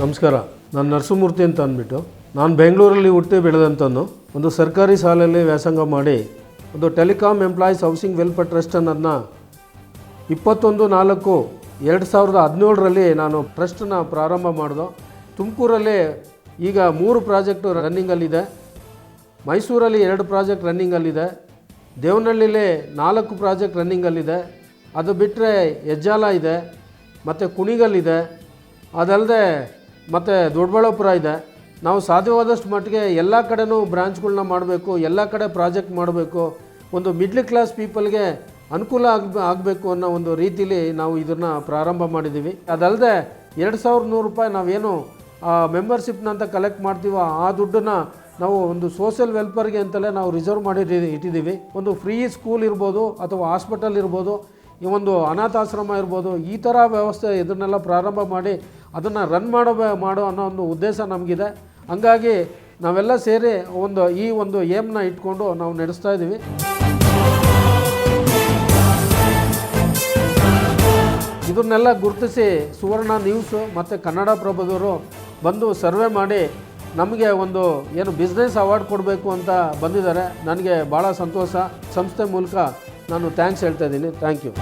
ನಮಸ್ಕಾರ. ನಾನು ನರಸಿಂಹಮೂರ್ತಿ ಅಂತ ಅಂದ್ಬಿಟ್ಟು ನಾನು ಬೆಂಗಳೂರಲ್ಲಿ ಹುಟ್ಟಿ ಬೆಳೆದಂಥನು ಒಂದು ಸರ್ಕಾರಿ ಶಾಲೆಯಲ್ಲಿ ವ್ಯಾಸಂಗ ಮಾಡಿ ಒಂದು telecom employees housing welfare trust ಅನ್ನೋದನ್ನ ಇಪ್ಪತ್ತೊಂದು ನಾಲ್ಕು ಎರಡು ಸಾವಿರದ ಹದಿನೇಳರಲ್ಲಿ ನಾನು ಟ್ರಸ್ಟನ್ನ ಪ್ರಾರಂಭ ಮಾಡಿದೆ. ತುಮಕೂರಲ್ಲಿ ಈಗ ಮೂರು ಪ್ರಾಜೆಕ್ಟು ರನ್ನಿಂಗಲ್ಲಿದೆ. ಮೈಸೂರಲ್ಲಿ ಎರಡು ಪ್ರಾಜೆಕ್ಟ್ ರನ್ನಿಂಗಲ್ಲಿದೆ. ದೇವನಹಳ್ಳಿಲಿ ನಾಲ್ಕು ಪ್ರಾಜೆಕ್ಟ್ ರನ್ನಿಂಗಲ್ಲಿದೆ. ಅದು ಬಿಟ್ಟರೆ ಹೆಜ್ಜಾಲ ಇದೆ, ಮತ್ತು ಕುಣಿಗಲ್ಲಿದೆ. ಅದಲ್ಲದೆ ಮತ್ತು ದೊಡ್ಡಬಳ್ಳಾಪುರ ಇದೆ. ನಾವು ಸಾಧ್ಯವಾದಷ್ಟು ಮಟ್ಟಿಗೆ ಎಲ್ಲ ಕಡೆನೂ ಬ್ರಾಂಚ್ಗಳನ್ನ ಮಾಡಬೇಕು, ಎಲ್ಲ ಕಡೆ ಪ್ರಾಜೆಕ್ಟ್ ಮಾಡಬೇಕು. ಒಂದು ಮಿಡ್ಲ್ ಕ್ಲಾಸ್ ಪೀಪಲ್ಗೆ ಅನುಕೂಲ ಆಗ ಆಗಬೇಕು ಅನ್ನೋ ಒಂದು ರೀತಿಲಿ ನಾವು ಇದನ್ನು ಪ್ರಾರಂಭ ಮಾಡಿದ್ದೀವಿ ಅದಲ್ಲದೆ ಎರಡು ಸಾವಿರದ ನೂರು ರೂಪಾಯಿ ನಾವೇನು ಮೆಂಬರ್ಶಿಪ್ನ ಅಂತ ಕಲೆಕ್ಟ್ ಮಾಡ್ತೀವೋ ಆ ದುಡ್ಡನ್ನು ನಾವು ಒಂದು ಸೋಷಿಯಲ್ ವೆಲ್ಫೇರ್ಗೆ ಅಂತಲೇ ನಾವು ರಿಸರ್ವ್ ಮಾಡಿ ಇಟ್ಟಿದ್ದೀವಿ ಒಂದು ಫ್ರೀ ಸ್ಕೂಲ್ ಇರ್ಬೋದು ಅಥವಾ ಹಾಸ್ಪಿಟಲ್ ಇರ್ಬೋದು, ಈ ಒಂದು ಅನಾಥಾಶ್ರಮ ಇರ್ಬೋದು, ಈ ಥರ ವ್ಯವಸ್ಥೆ ಇದನ್ನೆಲ್ಲ ಪ್ರಾರಂಭ ಮಾಡಿ ಅದನ್ನು ರನ್ ಮಾಡೋ ಮಾಡೋ ಅನ್ನೋ ಒಂದು ಉದ್ದೇಶ ನಮಗಿದೆ. ಹಂಗಾಗಿ ನಾವೆಲ್ಲ ಸೇರಿ ಒಂದು ಈ ಒಂದು ಏಮ್ನ ಇಟ್ಕೊಂಡು ನಾವು ನಡೆಸ್ತಾ ಇದ್ದೀವಿ ಇದನ್ನೆಲ್ಲ ಗುರುತಿಸಿ ಸುವರ್ಣ ನ್ಯೂಸು ಮತ್ತು ಕನ್ನಡ ಪ್ರಭದವರು ಬಂದು ಸರ್ವೆ ಮಾಡಿ ನಮಗೆ ಒಂದು ಏನು ಬಿಸ್ನೆಸ್ ಅವಾರ್ಡ್ ಕೊಡಬೇಕು ಅಂತ ಬಂದಿದ್ದಾರೆ. ನನಗೆ ಭಾಳ ಸಂತೋಷ. ಸಂಸ್ಥೆ ಮೂಲಕ ನಾನು ಥ್ಯಾಂಕ್ಸ್ ಹೇಳ್ತಾ ಇದ್ದೀನಿ. Thank you